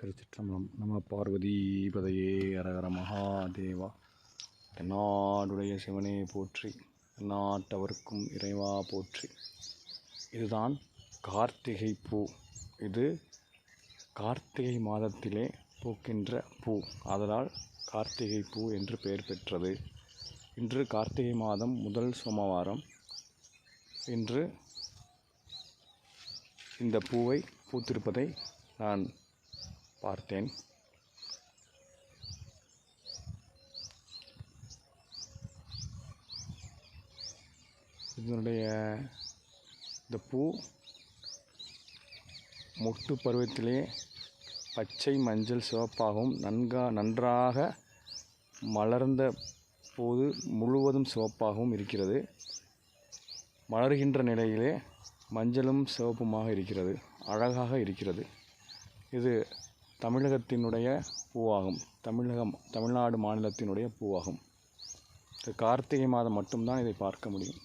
திருச்சிற்றம்பலம். நம பார்வதி பதையே அரகர மகாதேவா. தென்னாடுடைய சிவனே போற்றி நாட்டவருக்கும் இறைவா போற்றி. இதுதான் கார்த்திகை பூ. இது கார்த்திகை மாதத்திலே பூக்கின்ற பூ. ஆதலால் கார்த்திகை பூ என்று பெயர் பெற்றது. இன்று கார்த்திகை மாதம் முதல் சோமவாரம். இன்று இந்த பூவை பூத்திருப்பதை நான் பார்த்தேன். இதனுடைய இந்த பூ மொட்டு பருவத்திலே பச்சை மஞ்சள் சிவப்பாகவும் நன்கா நன்றாக மலர்ந்த போது முழுவதும் சிவப்பாகவும் இருக்கிறது. மலர்கின்ற நிலையிலே மஞ்சளும் சிவப்புமாக இருக்கிறது. அழகாக இருக்கிறது. இது தமிழகத்தினுடைய பூவாகும். தமிழகம் தமிழ்நாடு மாநிலத்தினுடைய பூவாகும். கார்த்திகை மாதம் மட்டும்தான் இதை பார்க்க முடியும்.